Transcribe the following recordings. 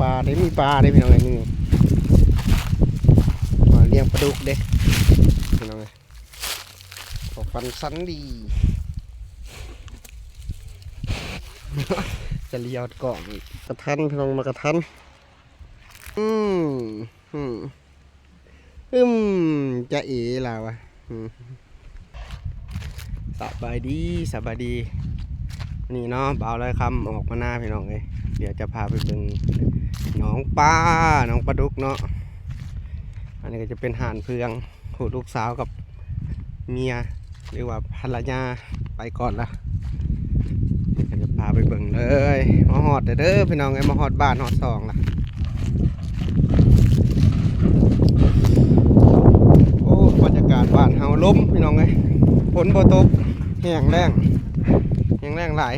ปลาได้มีปลาได้พี่น้องไอ้นี่มาเลี้ยงปลาดุกเด้พี่น้องไอ้ขอฟันสันดีจะเลี้ยวก่อนกระทันพี่น้องมากระทันอืมอืมอืมจะเอ๋ลาวะสบายดีสบายดี นี่เนาะเบาเลยคำออกมาหน้าพี่น้องเลย เดี๋ยวจะพาไปเป็นหน้องปลาหน้องปลาดุกเนาะอันนี้ก็จะเป็นห่านเพืองหูลูกสาวกับเมียหรือว่าภรรยาไปก่อนละจะพาไปเบิ่งเลยมาหอดเด้อพี่น้องไอ้มาหอดบ้านหอดซองละโอ้บรรยากาศบ้านเฮาล้มพี่น้องเลยฝนโบ่ตกแห้งแล้งยังแรงหลาย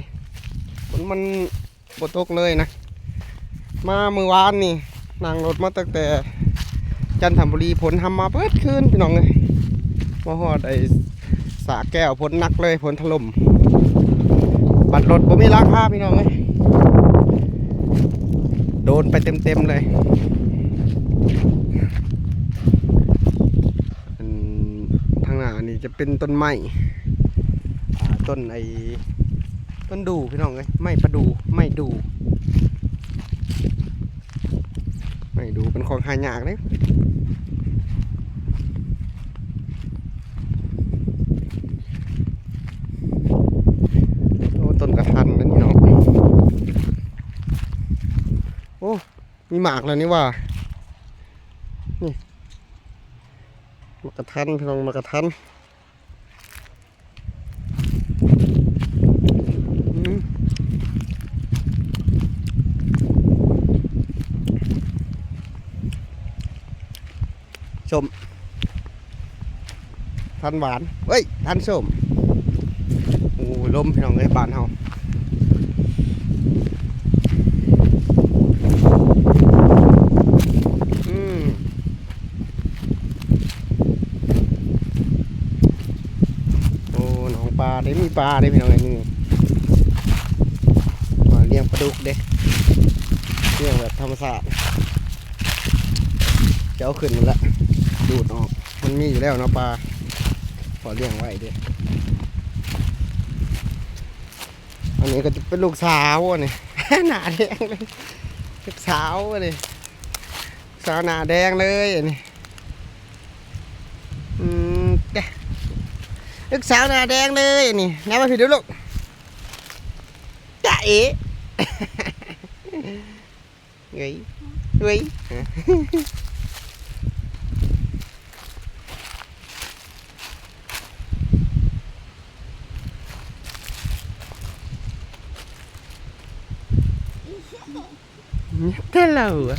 ฝนมัน บตกเลยนะ มาเมื่อวานนี่นั่งรถมาตั้งแต่จันทบุรีฝนทำมาเปิดคืนพี่น้องเลยมาหอดไอ้สาแก้วฝนหนักเลยฝนถล่มบัตรรถผมมีราคาพี่น้องเลยโดนไปเต็มๆเลยทางหน้านี่จะเป็นต้นไม้ต้นไอ ต้นดูพี่น้องเลยไม่ประดูไม่ดู ไม่ดูเป็นของหายากเลยโอ้ต้นกระทันนั่นพี่น้องโอ้มีหมากแล้วนี่ว่านี่มากระทันพี่น้องมากระทันอืม ชมทันหวานเฮ้ยทันส้มโอ้ลมพี่น้องเอ้ยบานเฮาอืมโอ้หนองปลาได้มีปลาได้พี่น้องเอ้ยนี่มาเลี้ยงปลาดุกเด้เลี้ยงแบบธรรมชาติเจะเอาขึ้นมันละ ดูดออก มันมีอยู่แล้วเนาะปลาขอเลี้ยงไว้เด้อันนี้ก็จะเป็นลูกสาวอะนี่ หนาแดงเลยลูกสาวอะนี่สาวหนาแดงเลยนนี้อืมเด้ลูกสาวหนาแดงเลยนี่งั้นมาผิดดูลูกจ้าเอ๋เฮ้ยเฮ้ย Hello อะ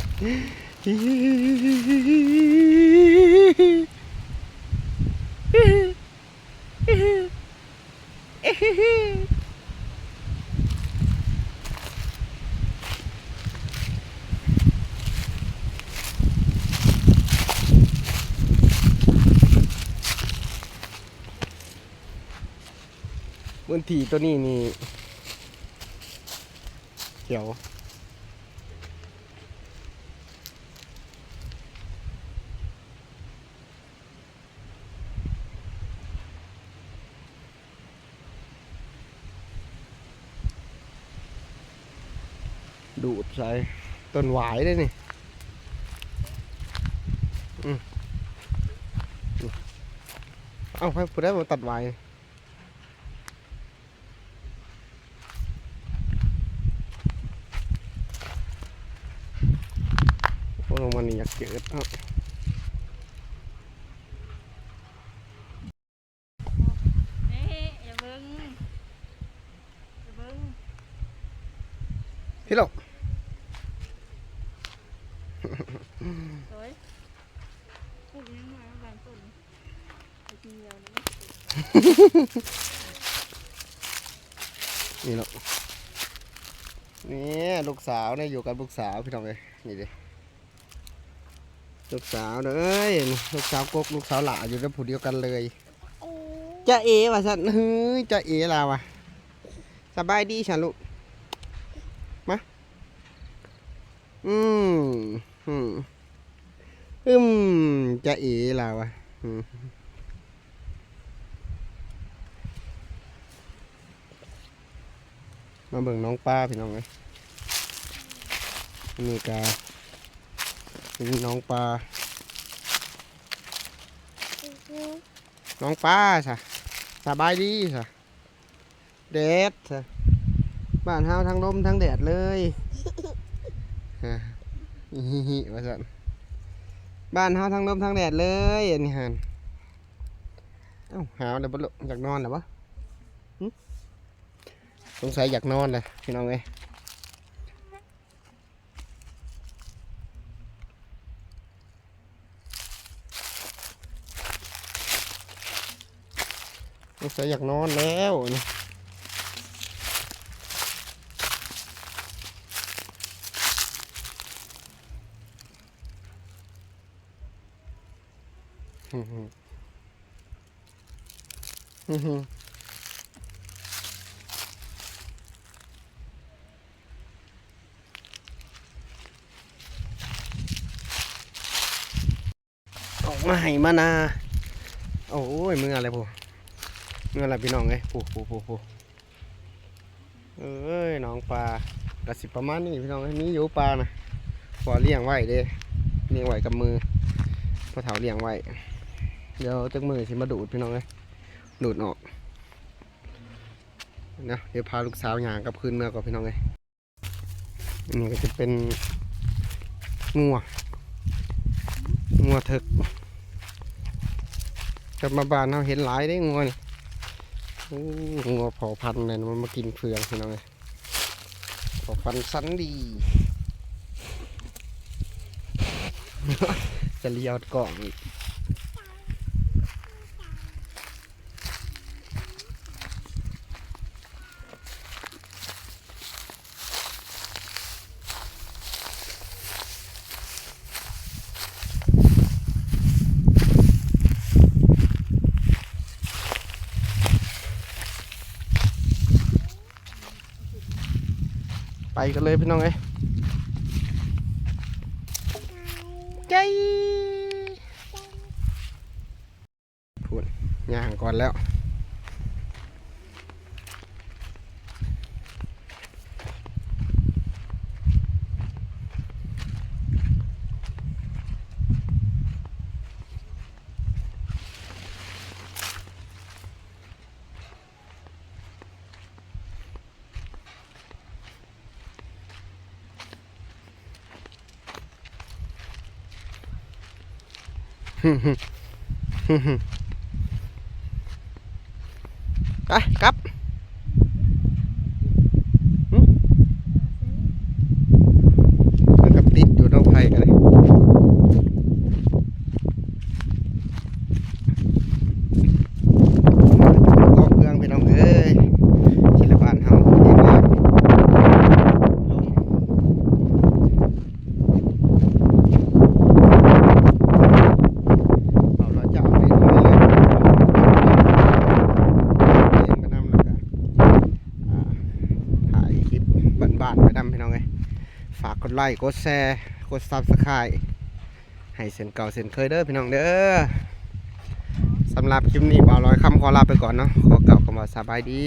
บนทีตัวนี้นี่เขียว ดูดใส่ต้นหวายได้นี่อืมอืมเอาไปพูดได้มาตัดหวายโอ้ลงมันนี่อยากเกิดเอ้าเฮ้ยอย่าเบิ้งอย่าเบิ้งพี่หลก สวย ปลูกยังไงบางต้นเดียวนะนี่หลกนี่ลูกสาวเนี่ยอยู่กับลูกสาวพี่น้องเลยนี่ดิลูกสาวเด้ยลูกสาวกกลูกสาวหล่าอยู่ในผู้เดียวกันเลยจะเอว่ะสันเฮ้ยจะเอลาวะสบายดีฉันลูกมาอืมอืมอืม จะเอ๋ลาวะอืมมาเบิ่งน้องป้าพี่น้องเลยนี่กานี่น้องปลา น้องป้าสะสบายดีสะแดดสะบ้านเฮาทั้งลมทั้งแดดเลยฮะฮิฮิว่าสัน บ้านเฮาทั้งลมทั้งแดดเลยอันนี้ฮันเอ้าหาวแล้วบ่ลุอยากนอนแล้วปะหึสงสัยอยากนอนเลยพี่น้องเอ้ยสงสัยอยากนอนแล้วนี่ฮึ่มๆฮึ่มๆ ออกมาให้มานา โอ้ยมึงอะไรพวกเมื่อะไรพี่น้องเอ้ยปูปูปูปูเอ้ยน้องปลากระสิประมาณนี้พี่น้องเอ้ยมีอยู่ปลานะพอเลี้ยงไว้เด้เลี้ยงไว้กับมือพอเถาเลี้ยงไว้ เดี๋ยวจักมือสิมาดูดพี่น้องเอ้ยดูดออกนะเดี๋ยวพาลูกสาวหยางกับคืนเมื่อก่อนพี่น้องเอ้ยนนี้ก็จะเป็นงัวงัวเถกกลับมาบ้านเราเห็นหลายได้งัวนี่งัวเผาพันเลยมันมากินเฟืองพี่น้องเลยเผาพันสันดีจะเลี้ยวกล่องอีก กันเลยพี่น้องเอ้ยใจพูดย่างก่อนแล้ว ไปกลับหึมันกับติดอยู่นอกไผ่กันเลยก็เพื่องไปน้องเอ้ยศิลปานเฮาเอกลักษณ์ลงเอาเราจะเอาไปด้วยเลยเลี้ยงไปนำแล้วก็อ่าถ่ายคลิปบ้านๆไปนำพี่น้องเอ้ย ฝากกดไลค์กดแชร์กดซับสไครต์ให้เส้นเก่าเส้นเคยเด้อพี่น้องเด้อสำหรับคลิปนี้บ่าวลอยคำขอลาไปก่อนเนาะขอเก่าวคำว่าสบายดี